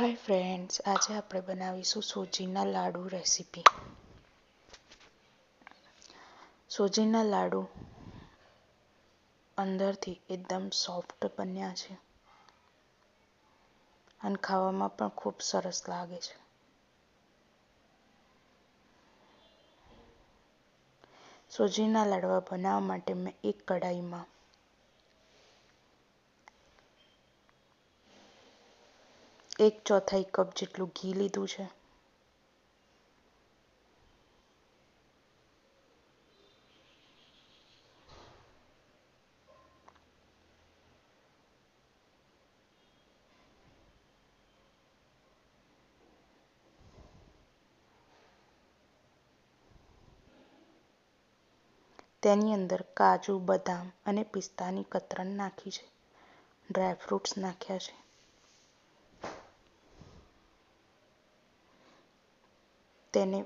Hi friends આજે આપણે બનાવીશું સોજીના લાડુ રેસીપી સોજીના લાડુ અંદરથી એકદમ સોફ્ટ બન્યા છે અને ખાવામાં પણ ખૂબ સરસ લાગે છે. સોજીના લાડવા બનાવવા માટે મેં એક કઢાઈમાં એક ચોથાઈ કપ જેટલું ઘી લીધું છે. તેની અંદર કાજુ, બદામ અને પિસ્તાની કતરણ નાખી છે. ડ્રાયફ્રૂટ્સ નાખ્યા છે. તેને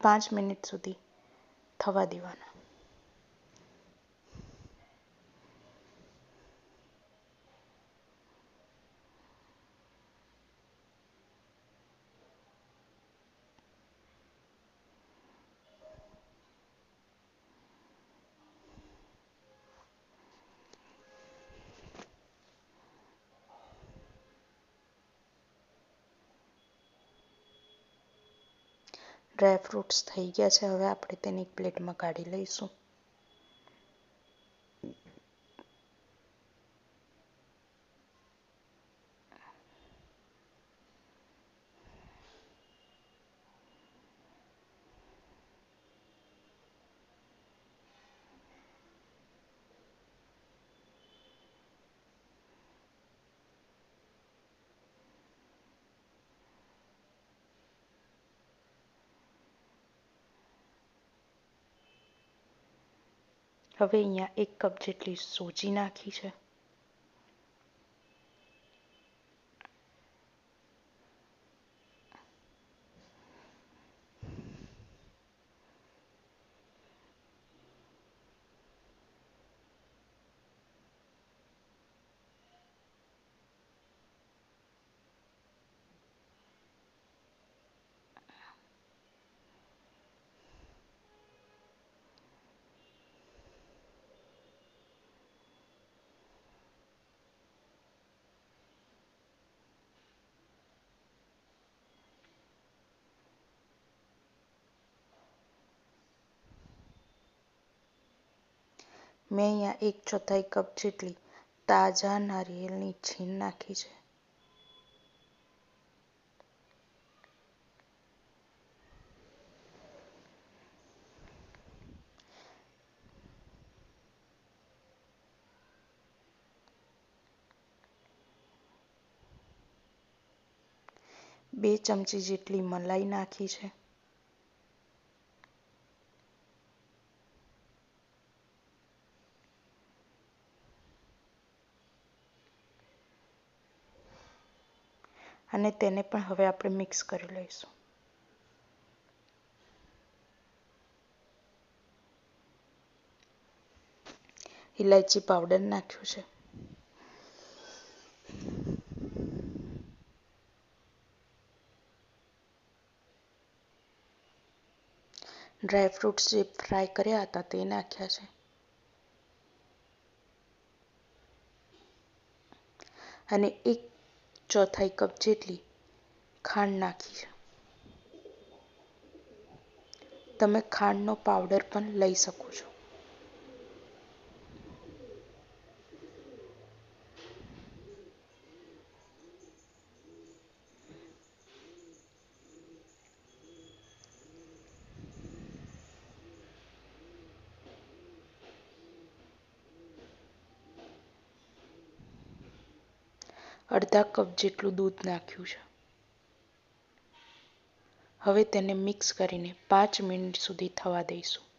પાંચ મિનિટ સુધી થવા દેવાના. ડ્રાયફ્રૂટ્સ થઈ ગયા છે. હવે આપણે તેને એક પ્લેટમાં કાઢી લઈશું. હવે અહીંયા એક કપ જેટલી સોજી નાખી છે. મેં અહીંયા એક ચોથાઈ કપ જેટલી તાજા નારિયેળની છીણ નાખી છે. બે ચમચી જેટલી મલાઈ નાખી છે. અને તેને પણ હવે આપણે મિક્સ કરી લઈશું. ઇલાયચી પાવડર નાખ્યું છે. ડ્રાય ફ્રૂટ્સ જે ફ્રાય કર્યા હતા તે નાખ્યા છે. અને એક ચોથાઈ કપ જેટલી ખાંડ નાખી તમે ખાંડનો પાવડર પણ લઈ શકો છો. અડધા કપ જેટલું દૂધ નાખ્યું છે. હવે તેને મિક્સ કરીને પાંચ મિનિટ સુધી થવા દઈશું.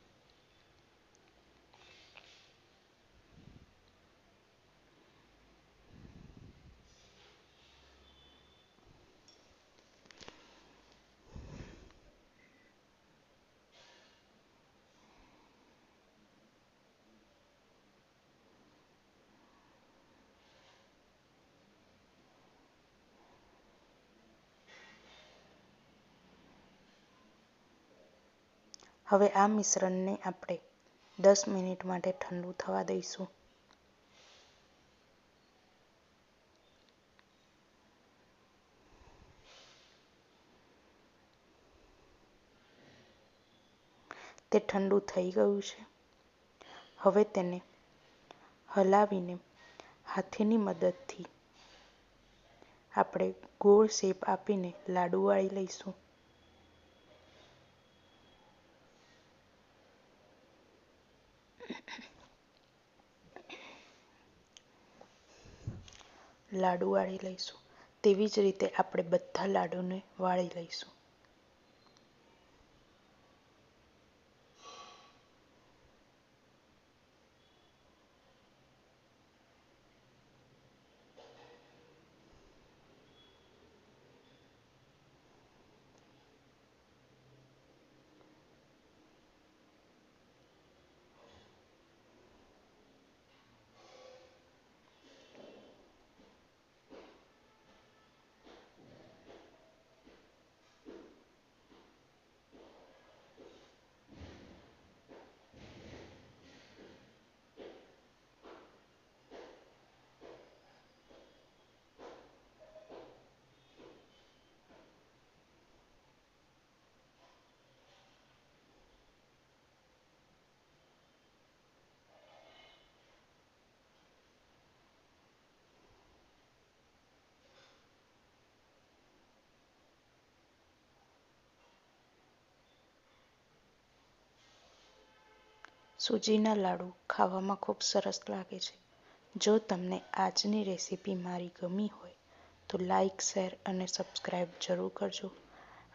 હવે આ મિશ્રણને આપણે દસ મિનિટ માટે ઠંડુ થવા દઈશું. તે ઠંડુ થઈ ગયું છે. હવે તેને હલાવીને હાથીની મદદથી આપણે ગોળ શેપ આપીને લાડુ વાળી લઈશું. લાડુ વાળી લઈશું. તેવી જ રીતે આપણે બધા લાડુને વાળી લઈશું. સૂજીના લાડુ ખાવામાં ખૂબ સરસ લાગે છે. જો તમને આજની રેસીપી મારી ગમી હોય, તો લાઇક શેર અને સબસ્ક્રાઈબ જરૂર કરજો.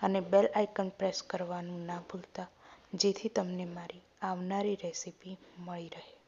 અને બેલ આઇકન પ્રેસ કરવાનું ના ભૂલતા, જેથી તમને મારી આવનારી રેસીપી મળી રહે.